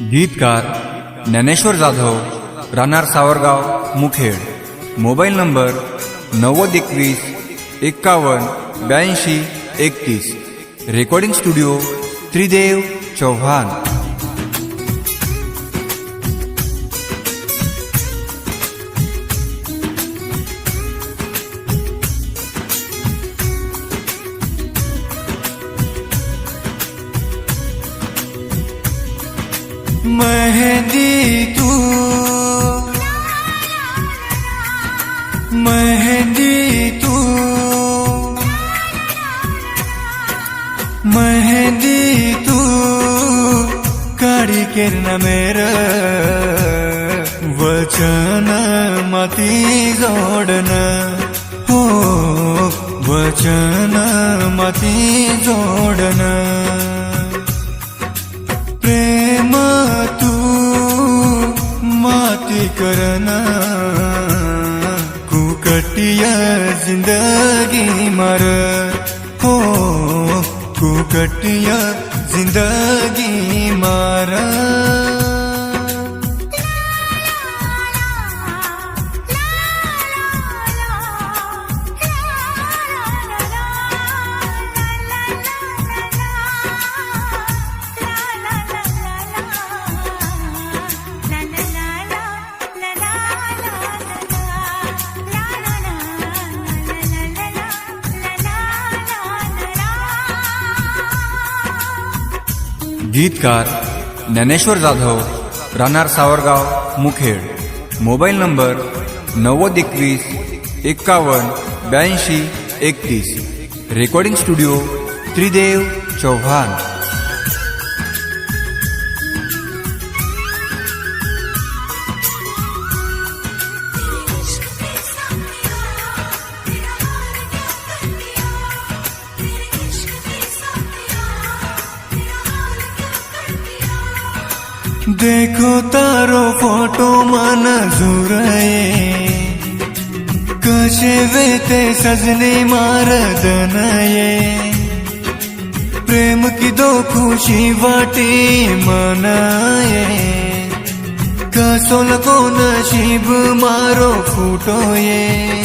गीतकार ज्ञानेश्वर जाधव राहणार Savargaon Mukhed. Mobile number नव्वद एकवीस एक्कावन्न ब्याऐंशी एकतीस. रेकॉर्डिंग स्टुडिओ त्रिदेव चौहान મહેંદી તું મહેંદી તું મહેંદી તું કાળી કેર નમેર વચન મતી જોડન હો વચન મતી જોડન करना। कुकटिया जिंदगी मार। हो कुकटिया जिंदगी मारा। गीतकार ज्ञानेश्वर जाधव राहणार सावरगाव मुखेड. मोबाईल नंबर नव्वद एकवीस एक्कावन्न ब्याऐंशी एकतीस. Recording studio Tridev Chauhan. દેખો તારો ફોટો મને જોરાયે કશે વેતે સજની માર દનાયે પ્રેમ કીધો ખુશી વાટી મનાયે કસો લગો નસીબ મારો ફૂટોયે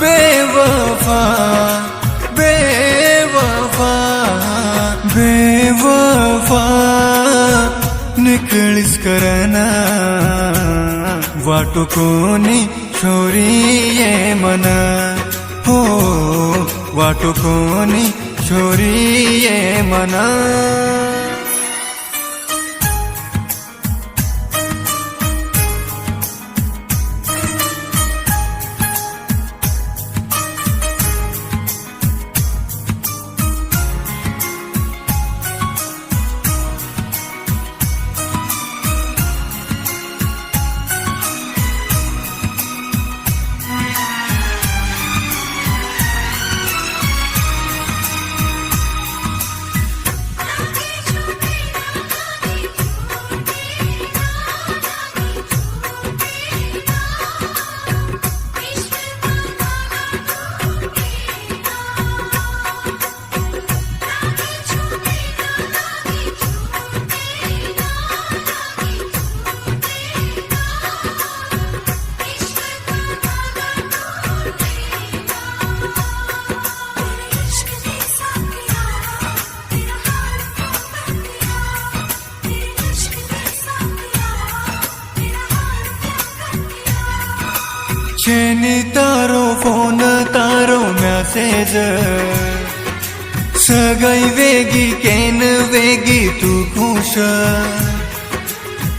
બેવફા બેવફા બેવફા बेवफा करना. वाटो कोणी छोरी ये मना. हो वाटो कोणी छोरी ये मना. છેને તારો ફોન તારો મેસેજ સગાઈ વેગી, કેન વેગી, તું ખુશ.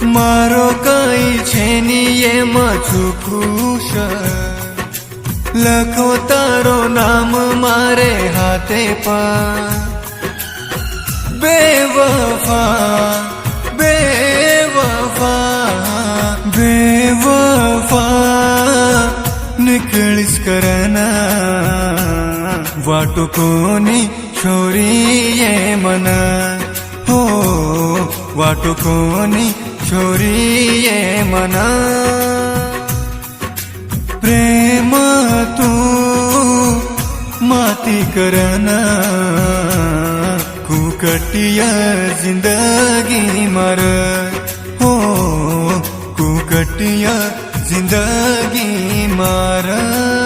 મારો કઈ છે ની એમાં છું ખુશ. લખો તારો નામ મારે હાથે પા. બે વફા બે વફા બેવફા બેવફા. वेगळीच करना. वाटो कोणी छोरी ये मना. हो वाटो कोणी छोरी ये मना. प्रेम तू माती करना. कुकटिया जिंदगी मर. हो कुकटिया જિંદગી મારા